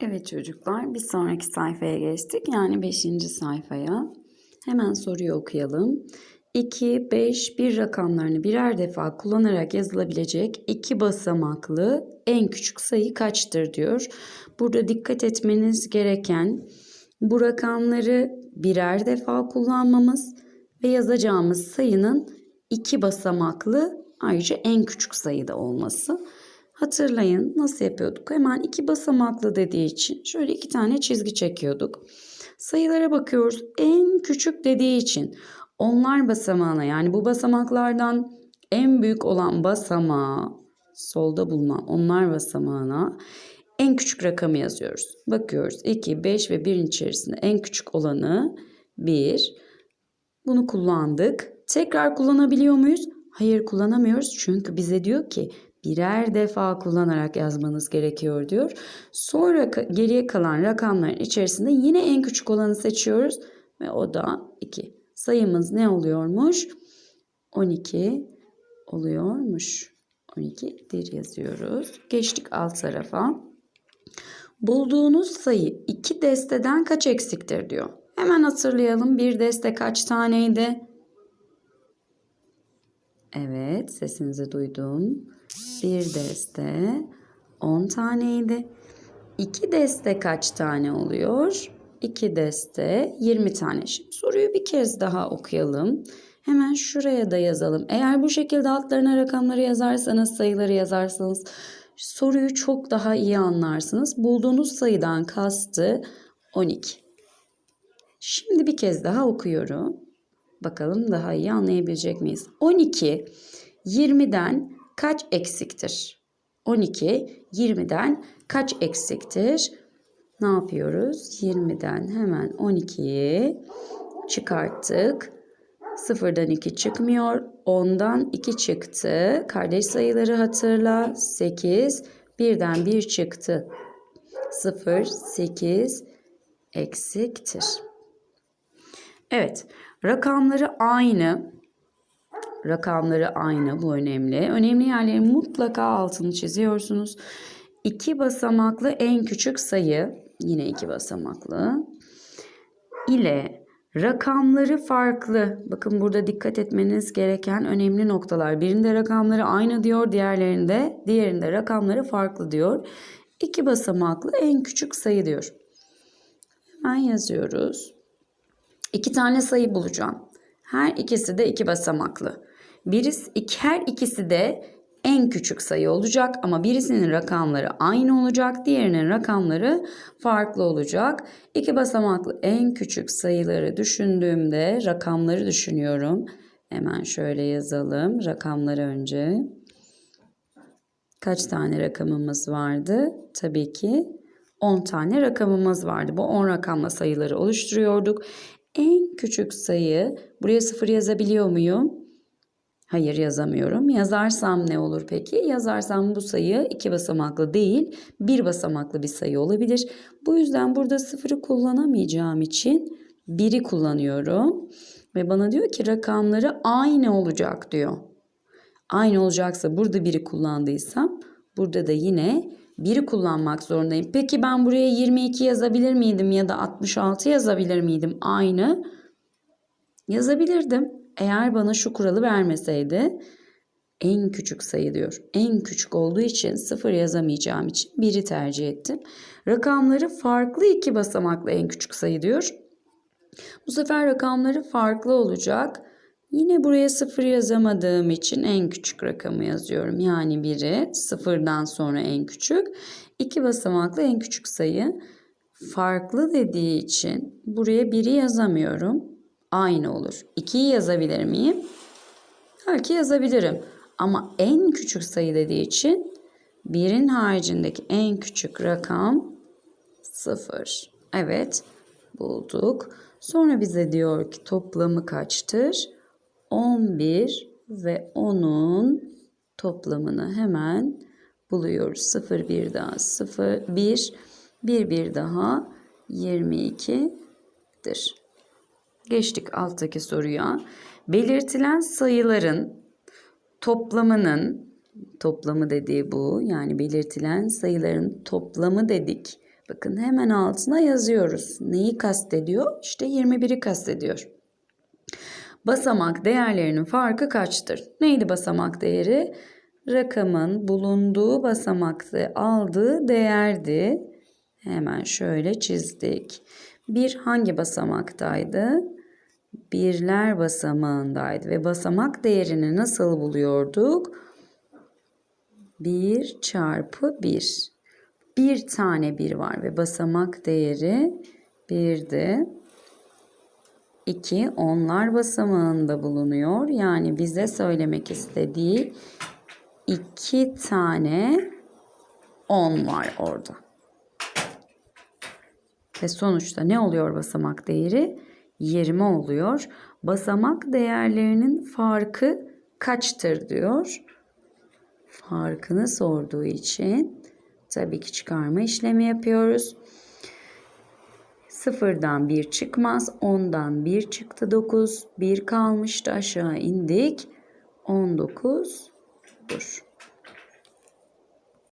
Evet çocuklar bir sonraki sayfaya geçtik. Yani 5. sayfaya. Hemen soruyu okuyalım. 2, 5, 1 rakamlarını birer defa kullanarak yazılabilecek iki basamaklı en küçük sayı kaçtır diyor. Burada dikkat etmeniz gereken bu rakamları birer defa kullanmamız ve yazacağımız sayının iki basamaklı ayrıca en küçük sayıda olması. Hatırlayın nasıl yapıyorduk? Hemen iki basamaklı dediği için şöyle iki tane çizgi çekiyorduk. Sayılara bakıyoruz. En küçük dediği için onlar basamağına yani bu basamaklardan en büyük olan basamağı solda bulunan onlar basamağına en küçük rakamı yazıyoruz. Bakıyoruz 2, 5 ve 1'in içerisinde en küçük olanı 1. Bunu kullandık. Tekrar kullanabiliyor muyuz? Hayır kullanamıyoruz çünkü bize diyor ki birer defa kullanarak yazmanız gerekiyor diyor. Sonra geriye kalan rakamların içerisinde yine en küçük olanı seçiyoruz ve o da 2. Sayımız ne oluyormuş? 12 oluyormuş. 12'dir yazıyoruz. Geçtik alt tarafa. Bulduğunuz sayı iki desteden kaç eksiktir diyor. Hemen hatırlayalım. Bir deste kaç taneydi? Evet, sesinizi duydum. Bir deste 10 taneydi. İki deste kaç tane oluyor? İki deste 20 tane. Şimdi soruyu bir kez daha okuyalım. Hemen şuraya da yazalım. Eğer bu şekilde altlarına rakamları yazarsanız, sayıları yazarsanız soruyu çok daha iyi anlarsınız. Bulduğunuz sayıdan kastı 12. Şimdi bir kez daha okuyorum. Bakalım daha iyi anlayabilecek miyiz? 12 20'den kaç eksiktir? 12 20'den kaç eksiktir? Ne yapıyoruz? 20'den hemen 12'yi çıkarttık. Sıfırdan 2 çıkmıyor. 10'dan 2 çıktı. Kardeş sayıları hatırla. 8. Birden 1 çıktı. 0, 8 eksiktir. Evet, rakamları aynı. Rakamları aynı, bu önemli. Önemli yerlerin mutlaka altını çiziyorsunuz. İki basamaklı en küçük sayı, yine iki basamaklı, ile rakamları farklı. Bakın burada dikkat etmeniz gereken önemli noktalar. Birinde rakamları aynı diyor, diğerlerinde, diğerinde rakamları farklı diyor. İki basamaklı en küçük sayı diyor. Hemen yazıyoruz. İki tane sayı bulacağım. Her ikisi de iki basamaklı. Birisi, iki, her ikisi de en küçük sayı olacak ama birisinin rakamları aynı olacak, diğerinin rakamları farklı olacak. İki basamaklı en küçük sayıları düşündüğümde rakamları düşünüyorum. Hemen şöyle yazalım rakamları önce. Kaç tane rakamımız vardı? Tabii ki 10 tane rakamımız vardı. Bu 10 rakamla sayıları oluşturuyorduk. En küçük sayı, buraya 0 yazabiliyor muyum? Hayır yazamıyorum. Yazarsam ne olur peki? Yazarsam bu sayı iki basamaklı değil, bir basamaklı bir sayı olabilir. Bu yüzden burada sıfırı kullanamayacağım için biri kullanıyorum. Ve bana diyor ki rakamları aynı olacak diyor. Aynı olacaksa burada biri kullandıysam burada da yine biri kullanmak zorundayım. Peki ben buraya 22 yazabilir miydim ya da 66 yazabilir miydim? Aynı yazabilirdim. Eğer bana şu kuralı vermeseydi en küçük sayı diyor. En küçük olduğu için sıfır yazamayacağım için biri tercih ettim. Rakamları farklı iki basamaklı en küçük sayı diyor. Bu sefer rakamları farklı olacak. Yine buraya sıfır yazamadığım için en küçük rakamı yazıyorum. Yani biri sıfırdan sonra en küçük. İki basamaklı en küçük sayı. Farklı dediği için buraya biri yazamıyorum. Aynı olur. 2'yi yazabilir miyim? Belki yazabilirim. Ama en küçük sayı dediği için birin haricindeki en küçük rakam sıfır. Evet bulduk. Sonra bize diyor ki toplamı kaçtır? 11 ve 10'un toplamını hemen buluyoruz. 0 bir daha 0 1 1 bir daha 22'dir. Geçtik alttaki soruya. Belirtilen sayıların toplamının toplamı dediği bu. Yani belirtilen sayıların toplamı dedik. Bakın hemen altına yazıyoruz. Neyi kastediyor? İşte 21'i kastediyor. Basamak değerlerinin farkı kaçtır? Neydi basamak değeri? Rakamın bulunduğu basamakta aldığı değerdi. Hemen şöyle çizdik. Bir hangi basamaktaydı? Birler basamağındaydı ve basamak değerini nasıl buluyorduk? 1 çarpı 1. Bir tane 1 var ve basamak değeri 1'di. 2 onlar basamağında bulunuyor. Yani bize söylemek istediği 2 tane 10 var orada. Ve sonuçta ne oluyor basamak değeri? 20 oluyor. Basamak değerlerinin farkı kaçtır diyor. Farkını sorduğu için tabii ki çıkarma işlemi yapıyoruz. Sıfırdan 1 çıkmaz. 10'dan 1 çıktı 9. 1 kalmıştı aşağı indik. 19 dur.